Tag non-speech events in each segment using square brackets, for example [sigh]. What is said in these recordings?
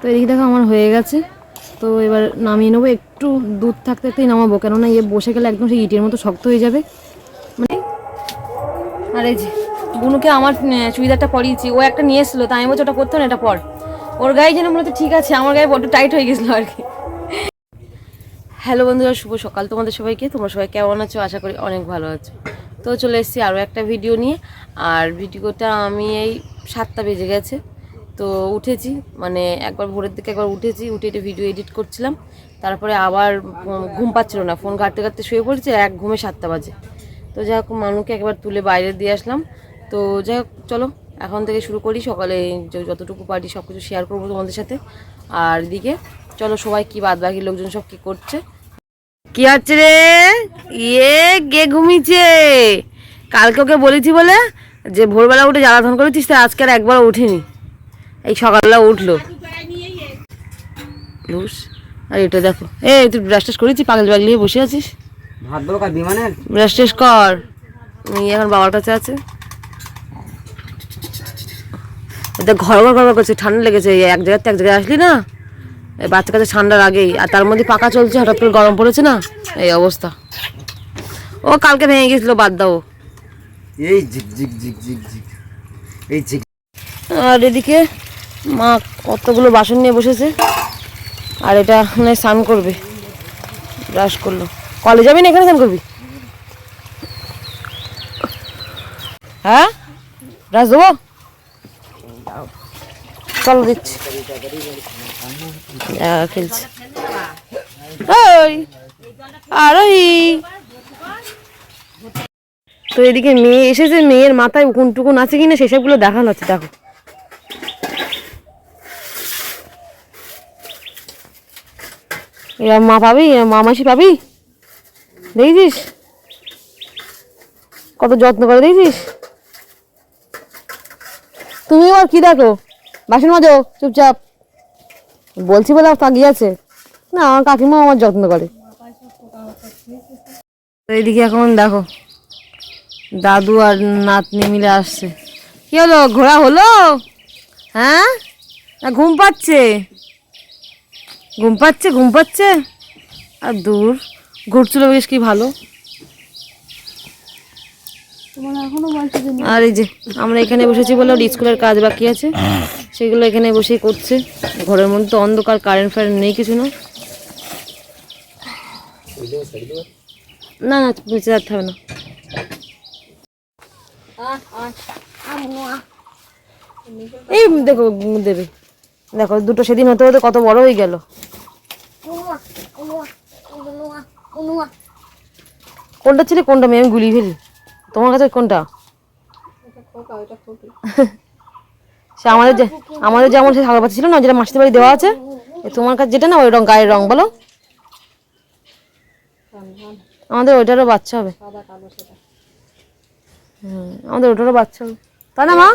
তো এদিকে দেখো আমার হয়ে গেছে। তো এবার নামিয়ে নেব। একটু দুধ থাকতে থাকতেই নামাবো। কেননা ইয়ে বসে গেলে একদম সেই ইটের মতো শক্ত হয়ে যাবে। মানে আর এই যে বুনুকে আমার চুড়িদারটা পরিয়েছি। ও একটা নিয়ে এসেছিল। তাই আমি বলছি, ওটা পরতো না, এটা পর। ওর গায়ে যেন মনে হচ্ছে, ঠিক আছে, আমার গায়ে বড্ড টাইট হয়ে গেছিল আর কি। হ্যালো বন্ধুরা, শুভ সকাল তোমাদের সবাইকে। তোমরা সবাই কেমন আছো? আশা করি অনেক ভালো আছো। তো চলে এসেছি আরও একটা ভিডিও নিয়ে। আর ভিডিওটা আমি এই সাতটা বেজে গেছে। তো উঠেছি মানে একবার ভোরের দিকে একবার উঠেছি, উঠে এটা ভিডিও এডিট করছিলাম, তারপরে আবার ঘুম পাচ্ছিল না ফোন ঘাটতে ঘাটতে শুয়ে পড়েছি এক ঘুমে সাতটা বাজে। তো যাই হোক, মানুকে একবার তুলে বাইরে দিয়ে আসলাম। তো যাই হোক, চলো, এখন থেকে শুরু করি, সকালে যতটুকু পারি সব কিছু শেয়ার করব তোমাদের সাথে। আর এদিকে, চলো সবাই কি বাদ বাকি লোকজন সব কি করছে। কি হচ্ছে রে? ইয়ে গে ঘুমিয়েছে? কালকে ওকে বলেছি বলে যে ভোরবেলা উঠে জ্বালাধন করেছিস তা আজকে আর একবার উঠিনি। এই সকালবেলা উঠল। লুস। আর এটা দেখো। এই তুই ব্রাশ টেস্ট করেছিস? পাগল ব্যাগ নিয়ে বসে আছিস? ভাত বলো কার বিমানের ব্রাশ টেস্ট কর। এখন বাবার কাছে আছে। দেখ ঘর ঘর ঘর করছে ঠান্ডা লেগেছে। এক জায়গাতে এক জায়গায় আসলি না? এই বাচ্চা কাছে ঠান্ডার আগেই আর তার মধ্যে পাকা চলছে হঠাৎ করে গরম পড়েছে না? এই অবস্থা। ও কালকে ভেঙে গেছিল বাদ দাও। এই ঝিক ঝিক ঝিক ঝিক ঝিক এই ঝিক আর এদিকে মা কতগুলো বাসন নিয়ে বসেছে। আর এটা মানে স্নান করবে। ব্রাশ করল। কলে যাবি না এখানে স্নান করবি? হ্যাঁ? ব্রাশ দেবো চলো দিচ্ছি। খেলছি। আর ওই। তো এদিকে মেয়ে এসেছে, মেয়ের মাথায় উকুন টুকুন আছে কিনা সেসবগুলো দেখানো হচ্ছে দেখো। এরা মা পাবি? মা মাসি পাবি? দেখেছিস? কত যত্ন করে দেখেছিস? তুমি আর কি দেখো? বাসন মাজো, চুপচাপ। বলছি বলে তাকিয়ে আছে। না, আমার কাকিমা আমার যত্ন করে। এইদিকে এখন দেখো, দাদু আর নাতনি মিলে আসছে। কি হলো? ঘোরা হলো? হ্যাঁ? ঘুম পাচ্ছে? ঘুম পাচ্ছে ঘুম পাচ্ছে? আর দূর ঘুরছিল বেশ কি ভালো। আর এই যে আমরা এখানে বসেছি বলে ওর স্কুলের কাজ বাকি আছে। সেগুলো এখানে বসেই করছে। ঘরের মধ্যে তো অন্ধকার কারেন্ট ফারেন্ট নেই কিছু না। না না নিচে যেতে হবে না। এই দেখো দেবে। দেখো, দুটো সেদিন হতে হতে কত বড় হয়ে গেল। কোনটা ছিল, কোনটা? মেয়ে, আমি গুলিয়ে ফেলি। তোমার কাছে কোনটা? সে আমাদের যে আমাদের যেমন সে সাদা বাচ্চা ছিল না, যেটা মাসির বাড়ি দেওয়া আছে তোমার কাছে যেটা না, ওই রং গায়ের রং, বলো। আমাদের ওইটারও বাচ্চা হবে। আমাদের ওটারও বাচ্চা হবে। তাই না, মা?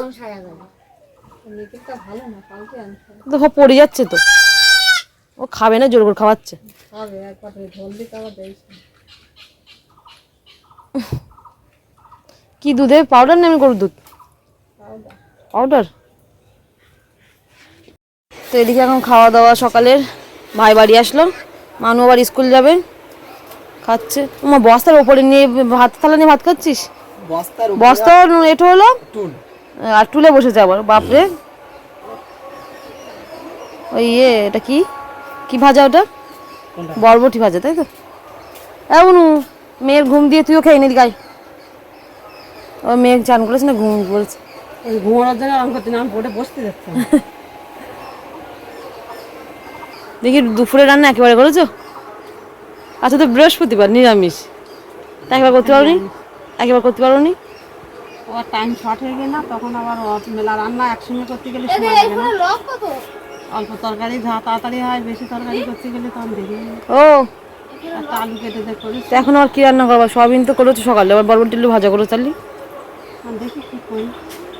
তো সব পড়ে যাচ্ছে তো। ও খাবে না জোর করে খাওয়াচ্ছে। কি দুধে? পাউডার না আমি গরুর দুধ? পাউডার তো এদিকে এখন খাওয়া দাওয়া সকালের। ভাই বাড়ি আসলো মানু আবার স্কুল যাবে। খাচ্ছে। তোমার বস্তার ওপরে নিয়ে ভাত থালা নিয়ে ভাত খাচ্ছিস? বস্তার বস্তা এটো হলো। আর টুলে বসেছে আবার বাপরে। ওই ইয়ে এটা কি? কি ভাজা ওটা? বরবটি ভাজা তাই তো? এমনু মেয়ের ঘুম দিয়ে তুইও খেয়ে নিলি গাই। ও মেয়ে চান করেছে না ঘুম বলছে ঘুমানোর জন্য আরাম করতে না বসতে যাচ্ছি। [laughs] দেখি দুপুরে রান্না একেবারে করেছ? আচ্ছা তো বৃহস্পতিবার নিরামিষ। একবার করতে পারো নি একবার করতে পারো নি ওর টাইম শর্ট হয়ে গেল না তখন আবার মেলা রান্না একসঙ্গে করতে গেলে সময় লাগে না। অল্প তরকারি যা তাড়াতাড়ি হয় বেশি তরকারি করতে গেলে তখন দেরি ও। একটা আলু কেটে করি এখন আর কি রান্না করব? সয়াবিন তো করেছ সকালে আবার বরবটি ভাজা করে চালি দেখি কি করি।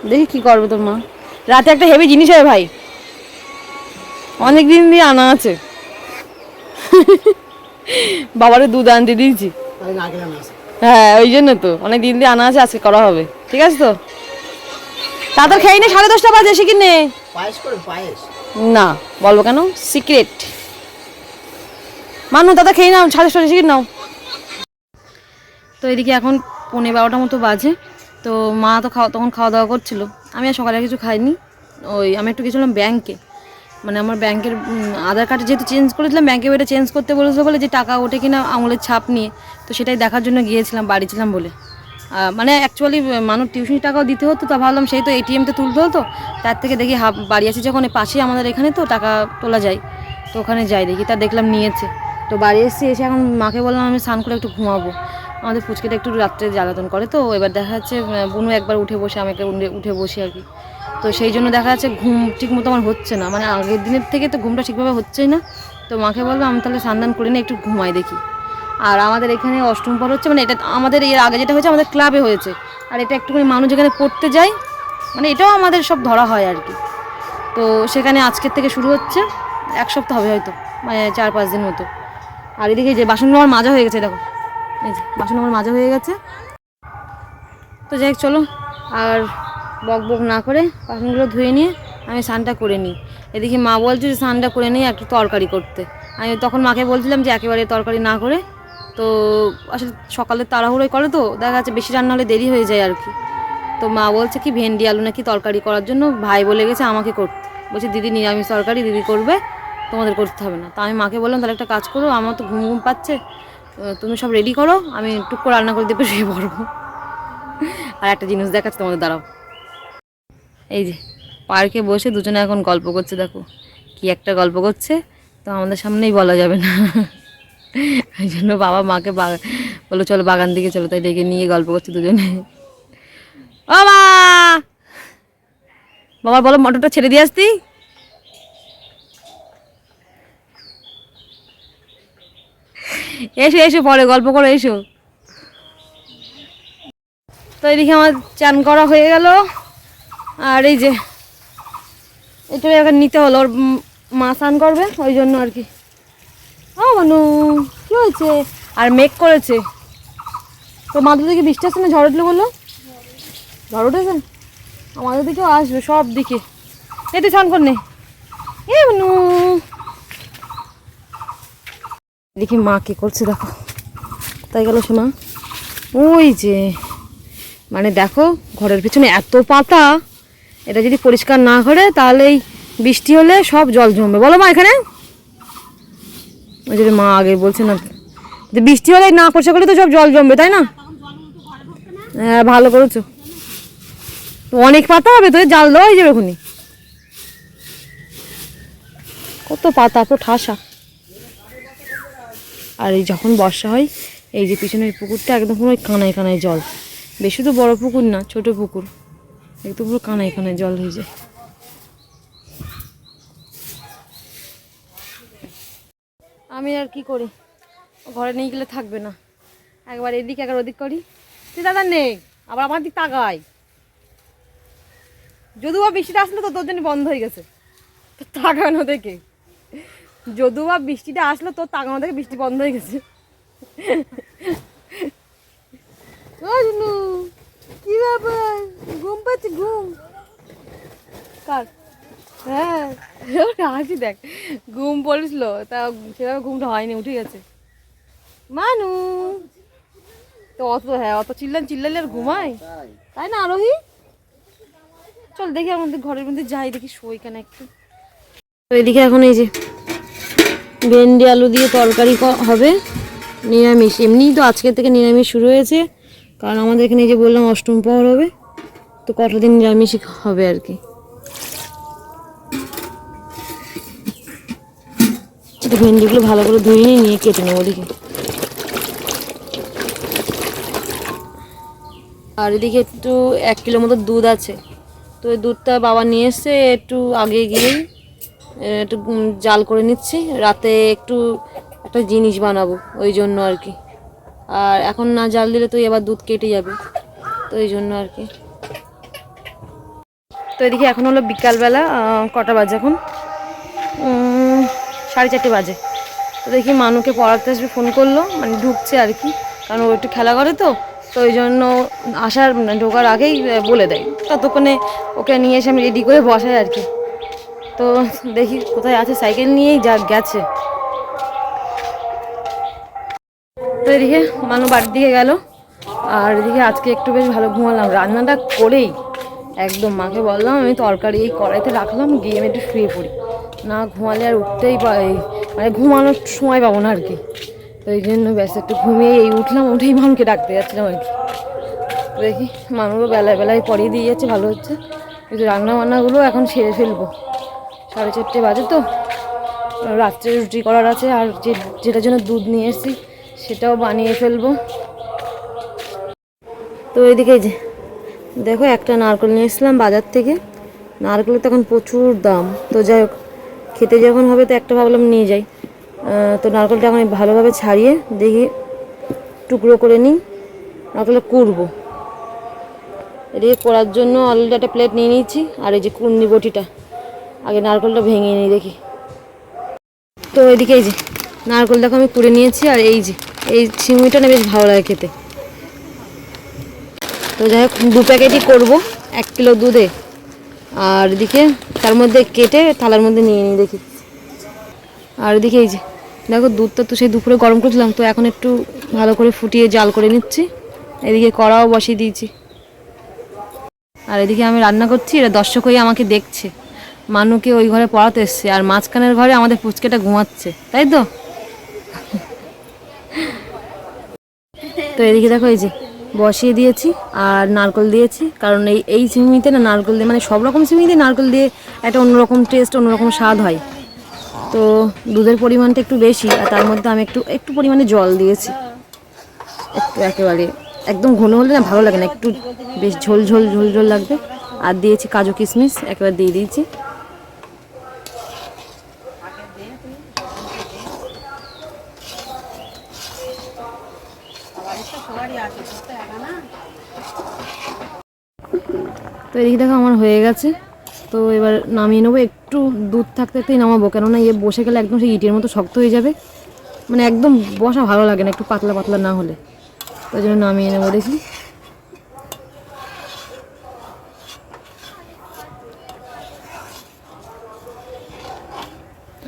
দেখি কি করবে তোর মা। রাতে একটা হেভি জিনিস হয় ভাই। অনেক দিন দিয়ে আনা আছে। বাবারে দুধ আনতে দিয়েছি। হ্যাঁ ওই জন্য তো। অনেক দিন দিয়ে আনা আছে আজকে করা হবে। ঠিক আছে তো? তাড়াতাড়ি খেয়ে নে সাড়ে দশটা বাজে এসে কিনে না? বলব কেন? সিক্রেট। মানু দাদা খেয়ে নাও সাড়ে সাড়ে সিক্রেট নাও? তো এদিকে এখন পনেরো বারোটা মতো বাজে। তো মা তো খাওয়া তখন খাওয়া দাওয়া করছিল। আমি আর সকালে আর কিছু খাইনি। ওই আমি একটু গেছিলাম ব্যাংকে। মানে আমার ব্যাংকের আধার কার্ড যেহেতু চেঞ্জ করেছিলাম ব্যাংকে ওইটা চেঞ্জ করতে বলেছিল বলে যে টাকা ওঠে কিনা আঙুলের ছাপ নিয়ে তো সেটাই দেখার জন্য গিয়েছিলাম বাড়ি ছিলাম বলে। মানে অ্যাকচুয়ালি মানুষ টিউশনি টাকাও দিতে হতো, তা ভাবলাম সেই তো এটিএমতে তুলতে হতো। তার থেকে দেখি হাফ, বাড়ি আছে যখন পাশেই আমাদের এখানে তো, টাকা তোলা যায়। তো ওখানে যাই দেখি, তা দেখলাম নিয়েছে। তো বাড়ি এসেছি এসে এখন মাকে বললাম, আমি স্নান করে একটু ঘুমাবো। আমাদের পুচকেটা একটু রাত্রে জ্বালাতন করে তো, এবার দেখা যাচ্ছে বুনু একবার উঠে বসে, আমাকে উঠে- উঠে বসে আর কি। তো সেই জন্য দেখা যাচ্ছে ঘুম ঠিক মতো আমার হচ্ছে না। মানে আগের দিনের থেকে তো ঘুমটা ঠিকভাবে হচ্ছেই না। তো মাকে বলব আমি তাহলে স্নান করে নিয়ে একটু ঘুমাই দেখি। আর আমাদের এখানে অষ্টম পর হচ্ছে মানে এটা আমাদের এর আগে যেটা হয়েছে, আমাদের ক্লাবে হয়েছে। আর এটা একটুখানি মানুষ যেখানে পড়তে যায় মানে এটাও আমাদের সব ধরা হয় আর কি। তো সেখানে আজকের থেকে শুরু হচ্ছে, এক সপ্তাহ হবে হয়তো মানে চার পাঁচ দিন মতো। আর এদিকে যে বাসনগুলো আমার মাজা হয়ে গেছে, দেখো। এই যে, বাসন আমার মাজা হয়ে গেছে। তো যাই চলো। আর বক বক না করে বাসনগুলো ধুয়ে নিয়ে আমি স্নানটা করে নিই। এদিকে মা বলছে যে স্নানটা করে নিয়ে একটু তরকারি করতে। আমি তখন মাকে বলছিলাম যে একেবারে তরকারি না করে তো আসলে সকালে তাড়াহুড়োই করে তো, দেখা যাচ্ছে বেশি রান্না হলে দেরি হয়ে যায় আর কি। তো মা বলছে কি, ভেন্ডি আলু নাকি তরকারি করার জন্য, ভাই বলে গেছে আমাকে করতে। বলছে, দিদি নিরামিষ তরকারি, দিদি করবে, তোমাদের করতে হবে না। তা আমি মাকে বললাম, তাহলে একটা কাজ করো, আমার তো ঘুম ঘুম পাচ্ছে তুমি সব রেডি করো, আমি টুক করে রান্না করে দিয়ে শুয়ে পড়ব। আর একটা জিনিস দেখাচ্ছে তোমাদের, দাঁড়াও। এই যে, পার্কে বসে দুজনে এখন গল্প করছে, দেখো। কি একটা গল্প করছে, তো আমাদের সামনেই বলা যাবে না। ওই জন্য বাবা মাকে বলল, চলো বাগান দিকে চলো। তাই ডেকে নিয়ে গল্প করছে দুজনে। ও বাবা, বলো, মটরটা ছেড়ে দিয়ে আসতি? এসো এসো, পরে গল্প করো, এসো। তো এদিকে আমার চান করা হয়ে গেল। আর এই যে এটা এখন নিতে হলো। ওর মা স্নান করবে, ওই জন্য আর কি। ও মানু কি হয়েছে? আর মেঘ করেছে। তো মাদের দিকে বৃষ্টি আসছে না, ঝড় উঠল বলল? ঝড় উঠেছে? আমাদের দিকেও আসবে সব দিকে। এ তুই স্নান কর নে এ মানু দেখি মা কি করছে, দেখো। তাই গেল শোনা ওই যে মানে দেখো, ঘরের পিছনে এত পাতা। এটা যদি পরিষ্কার না করে তাহলে এই বৃষ্টি হলে সব জল জমবে। বলো মা এখানে। ওই যে মা আগে বলছে না, যে বৃষ্টি হলে না পরিষ্কার করলে তো সব জল জমবে, তাই না? হ্যাঁ ভালো করেছ। অনেক পাতা হবে তো জাল দেওয়া হয়ে যাবে এখনই। কত পাতা তো ঠাসা। আর এই যখন বর্ষা হয়, এই যে পিছনের পুকুরটা একদম পুরো কানায় কানায় জল। বেশি তো বড় পুকুর না, ছোট পুকুর। একদম পুরো কানায় কানায় জল হয়ে যায়। আমি আর কি করি? ঘরে নিয়ে গেলে থাকবে না। একবার এদিক, একবার ওদিক করি। তুই দাদা নেই আবার আমার দিক তাকাই। যদিও বা বৃষ্টিটা আসলে তো তোর জন্য বন্ধ হয়ে গেছে। তাকানো দেখে। যদিও বা বৃষ্টিটা আসলো তোর তাকানো দেখে বৃষ্টি বন্ধ হয়ে গেছে। কি ব্যাপার? ঘুম পাচ্ছে, ঘুম। কার? হ্যাঁ। হাসি দেখ। ঘুম পড়েছিল তা সেভাবে ঘুমটা হয়নি, উঠে গেছে। মানু। তো অত হ্যাঁ অত চিল্লান চিল্লালে আর ঘুমায়? তাই না, আরোহী? চল দেখি আমাদের ঘরের মধ্যে যাই, দেখি শোই কেন একটু। তো এদিকে এখন এই যে ভেন্ডি আলু দিয়ে তরকারি হবে। নিরামিষ। এমনিই তো আজকের থেকে নিরামিষ শুরু হয়েছে। কারণ আমাদের এখানে যে বললাম অষ্টম প্রহর হবে, তো কটা দিন নিরামিষই হবে আর কি। তো ভেন্ডিগুলো ভালো করে ধুয়ে নিয়ে কেটে নেব দেখি। আর এদিকে একটু এক কিলো মতো দুধ আছে। তো ওই দুধটা বাবা নিয়ে এসে একটু আগে গিয়েই একটু জাল করে নিচ্ছি। রাতে একটু একটা জিনিস বানাবো, ওই জন্য আর কি। আর এখন না জাল দিলে তো এবার দুধ কেটে যাবে, তো এই জন্য আর কি। তো এদিকে এখন হলো বিকালবেলা কটা বাজে এখন? সাড়ে চারটে বাজে। তো দেখি মানুকে পড়াতে আসবে, ফোন করল মানে ঢুকছে আর কি। কারণ ও একটু খেলা করে তো তো ওই জন্য আসার মানে ঢোকার আগেই বলে দেয়। ততক্ষণে ওকে নিয়ে এসে আমি রেডি করে বসাই আর কি। তো দেখি কোথায় আছে, সাইকেল নিয়েই যা গেছে। তো এদিকে মানু বাড়ির দিকে গেল। আর এদিকে আজকে একটু বেশ ভালো ঘুমালাম। রান্নাটা করেই, একদম মাকে বললাম, আমি তরকারি এই কড়াইতে রাখলাম, গিয়ে আমি একটু শুয়ে পড়ি। না ঘুমালে আর উঠতেই পাই মানে ঘুমানোর সময় পাবো না আর কি। তো এই জন্য ব্যাস একটু ঘুমিয়ে এই উঠলাম, উঠেই মানুকে ডাকতে যাচ্ছিলাম আর কি। দেখি মানুষও বেলায় বেলায় পরিয়ে দিয়ে যাচ্ছে, ভালো হচ্ছে। কিন্তু রান্না বান্নাগুলো এখন সেরে ফেলব। সাড়ে চারটে বাজে তো। রাত্রে রুটি করার আছে, আর যে যেটার জন্য দুধ নিয়ে এসেছি, সেটাও বানিয়ে ফেলব। তো এদিকে যে, দেখো একটা নারকেল নিয়ে এসেছিলাম বাজার থেকে। নারকেলের তো এখন প্রচুর দাম। তো যাই হোক খেতে যখন হবে তো একটা ভাবলাম নিয়ে যাই। তো নারকেলটা আমি ভালোভাবে ছাড়িয়ে দেখি, টুকরো করে নিই। নারকেলটা কুড়বো। এদিকে করার জন্য অলরেডি একটা প্লেট নিয়ে নিয়েছি, আর এই যে কুন্নি বটিটা। আগে নারকেলটা ভেঙে নিই দেখি। তো এদিকে এই যে, নারকেল দেখো আমি কুড়ে নিয়েছি, আর এই যে, এই চিংড়িটা না বেশ ভালো লাগে খেতে। তো যাই হোক, দু প্যাকেটই করব, এক কিলো দুধে। আর এদিকে তার মধ্যে কেটে থালার মধ্যে নিয়ে নিই, দেখি। আর এদিকে এই যে, দেখো দুধটা তো সেই দুপুরে গরম করছিলাম, তো এখন একটু ভালো করে ফুটিয়ে জাল করে নিচ্ছি। এদিকে কড়াও বসিয়ে দিয়েছি। আর এদিকে আমি রান্না করছি এটা দর্শক হয়ে আমাকে দেখছে। মানুকে ওই ঘরে পড়াতে এসছে, আর মাঝখানের ঘরে আমাদের পুচকেটা ঘুমাচ্ছে, তাই তো? তো এদিকে দেখো এই যে বসিয়ে দিয়েছি আর নারকল দিয়েছি। কারণ এই এই চিংড়িতে না নারকল দিয়ে মানে সব রকম চিংড়িতে নারকল দিয়ে একটা অন্যরকম টেস্ট অন্যরকম স্বাদ হয়। তো দুধের পরিমাণটা একটু বেশি আর তার মধ্যে আমি একটু একটু পরিমাণে জল দিয়েছি। একটু একেবারে একদম ঘন হলে না ভালো লাগে না, একটু বেশ ঝোল ঝোল ঝোল ঝোল লাগবে। আর দিয়েছি কাজু কিশমিশ, একেবারে দিয়ে দিয়েছি। এদিকে দেখো আমার হয়ে গেছে। তো এবার নামিয়ে নেব। একটু দুধ থাকতে থাকতেই নামাবো, কেননা ইয়ে বসে গেলে একদম সেই ইটের মতো শক্ত হয়ে যাবে। মানে একদম বসা ভালো লাগে না, একটু পাতলা পাতলা না হলে। তাই জন্য নামিয়ে নেব, দেখি।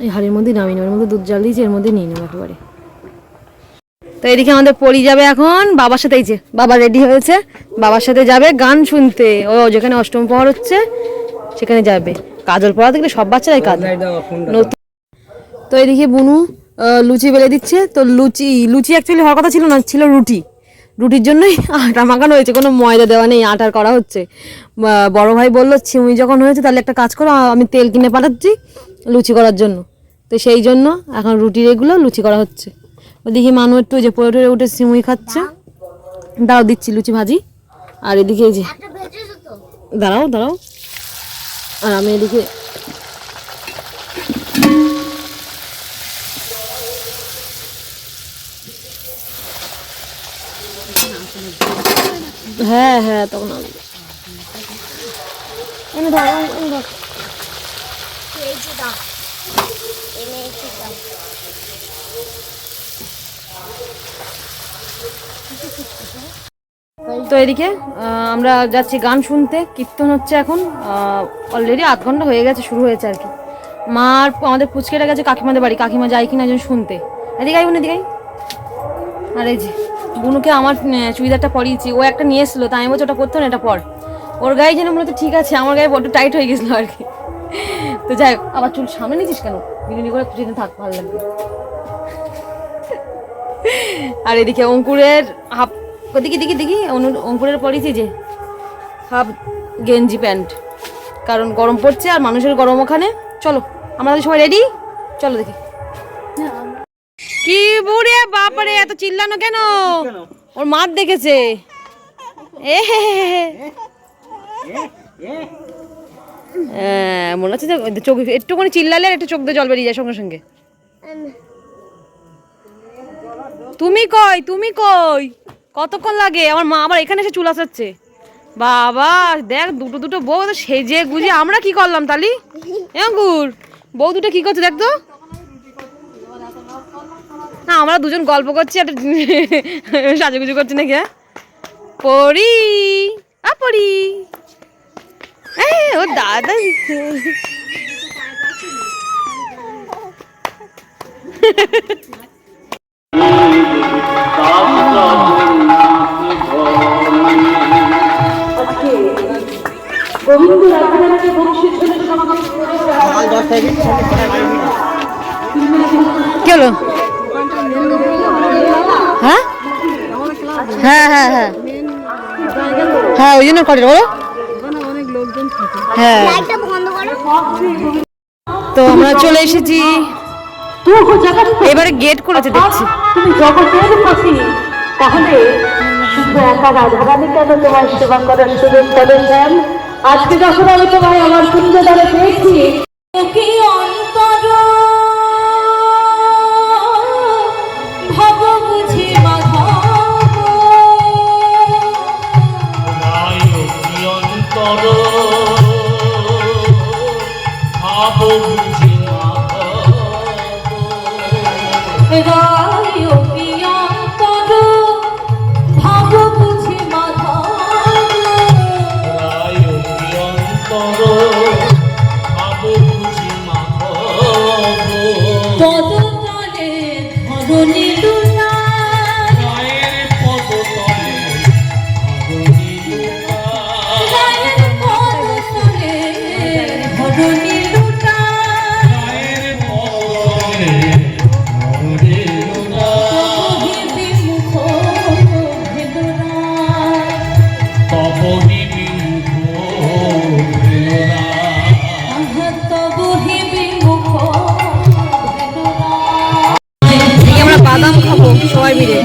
এই হাড়ির মধ্যে নামিয়ে নেব, এর মধ্যে দুধ জাল দিয়েছি, এর মধ্যে নিয়ে নেব একেবারে। তো এদিকে আমাদের পরি যাবে এখন বাবার সাথে এই যে বাবা রেডি হয়েছে বাবার সাথে যাবে গান শুনতে। ও যেখানে অষ্টম প্রহর হচ্ছে সেখানে যাবে। কাজল পড়া দেখলে সব বাচ্চারাই কাজ নতুন তো এদিকে বুনু লুচি বেলে দিচ্ছে। তো লুচি লুচি অ্যাকচুয়ালি হওয়ার কথা ছিল না ছিল রুটি। রুটির জন্যই [laughs] আটা মাখানো হয়েছে কোনো ময়দা দেওয়া নেই আটার করা হচ্ছে। বড় ভাই বলল ছিমুই যখন হয়েছে তাহলে একটা কাজ করো আমি তেল কিনে পাঠাচ্ছি লুচি করার জন্য। তো সেই জন্য এখন রুটির এগুলো লুচি করা হচ্ছে। ওদিকে মানু একটু যে পরে টরে উঠে সিমুই খাচ্ছে। দাঁড়াও দিচ্ছি লুচি ভাজি। আর এদিকে এই যে দাঁড়াও দাঁড়াও। আর আমি এদিকে হ্যাঁ হ্যাঁ তখন আমি এনে ধর এনে ধর তো এদিকে আমরা যাচ্ছি গান শুনতে, কীর্তন হচ্ছে এখন অলরেডি আধ ঘণ্টা হয়ে গেছে, শুরু হয়েছে আর কি। মা আর আমাদের পুচকেটা গেছে কাকিমাদের বাড়ি, কাকিমা যায় কিনা একজন শুনতে। এদিকে আই এদিকে। আর এই যে, বুনুকে আমার চুড়িদারটা পরিয়েছি, ও একটা নিয়ে এসলো তাই আমি বলছি ওটা করতো না, এটা পর। ওর গায়ে যেন হচ্ছে ঠিক আছে, আমার গায়ে বড্ড টাইট হয়ে গেছিল আর কি। তো যাই আবার চুল সামনে নিয়েছিস কেন? বিনুনি করে খুঁজে থাক, ভালো লাগবে। আর এদিকে অঙ্কুরের হাফ দেখি দেখি দেখি। অঙ্কুরের পরেছি যে। হাফ গেঞ্জি প্যান্ট। কারণ গরম পড়ছে আর মানুষের গরম ওখানে। চলো আমাদের সবাই রেডি চলো দেখি। কি বুড়ে বাপরে এত চিল্লানো কেন? ওর মার দেখেছে। এ। হ্যাঁ, মনে হচ্ছে যে চোখ একটুখানি চিল্লালে আর একটু চোখ দিয়ে জল বেরিয়ে যায় সঙ্গে সঙ্গে। তুমি কই তুমি কই? কতক্ষণ লাগে? আমার মা আবার এখানে এসে চুল আসাচ্ছে বাবা, দেখ, দুটো দুটো বউ তো সেজে গুজে। আমরা কি করলাম, তালি? এঙ্গুর বউ দুটো কি করছে, দেখ তো। না, আমরা দুজন গল্প করছি আর [laughs] সাজুগুজু করছি নাকি হ্যাঁ? পড়ি আ পড়ি ও দাদা। [laughs] হলো হ্যাঁ? হ্যাঁ হ্যাঁ হ্যাঁ। হ্যাঁ ওই জন্য করে হ্যাঁ। তো আমরা চলে এসেছি। এবারে গেট করেছে, দেখছি। তাহলে তোমার সেবা করার সুযোগ আজকে যখন আমি তোমায় আমার দ্বারা পেয়েছি অন্তর মিলে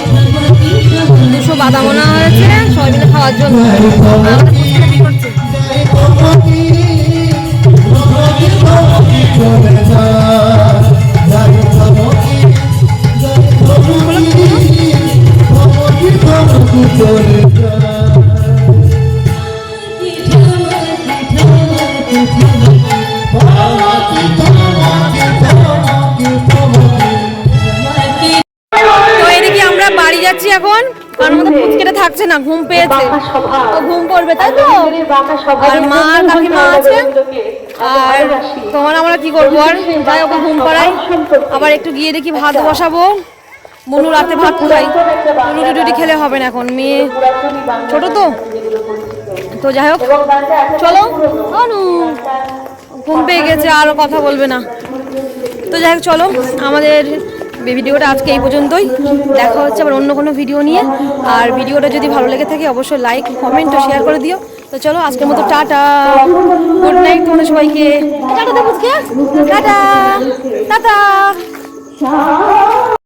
দুশো বাদামনা হয়েছে। মিলে খাওয়ার জন্য। ঘুম পেয়েছে। ও ঘুম পড়বে তাই তো? আর মা আর কাকিমা আছে আর তোমার আমরা কি করব? আর যাই ওকে ঘুম পাড়াই আবার একটু গিয়ে দেখি ভাত বসাবো। মনু রাতে ভাত খাই। রুটি টুটি খেলে হবে না এখন মেয়ে ছোট তো। তো যাই হোক চলো। অনু ঘুম পেয়ে গেছে আর কথা বলবে না। তো যাই হোক চলো। আমাদের ভিডিওটা আজকে এই পর্যন্তই। দেখা হচ্ছে আবার অন্য কোনো ভিডিও নিয়ে। আর ভিডিওটা যদি ভালো লেগে থাকে, অবশ্যই লাইক কমেন্ট ও শেয়ার করে দিও। তো চলো, আজকের মতো টাটা। গুড নাইট তোমরা সবাইকে। Tata tata. টাটা।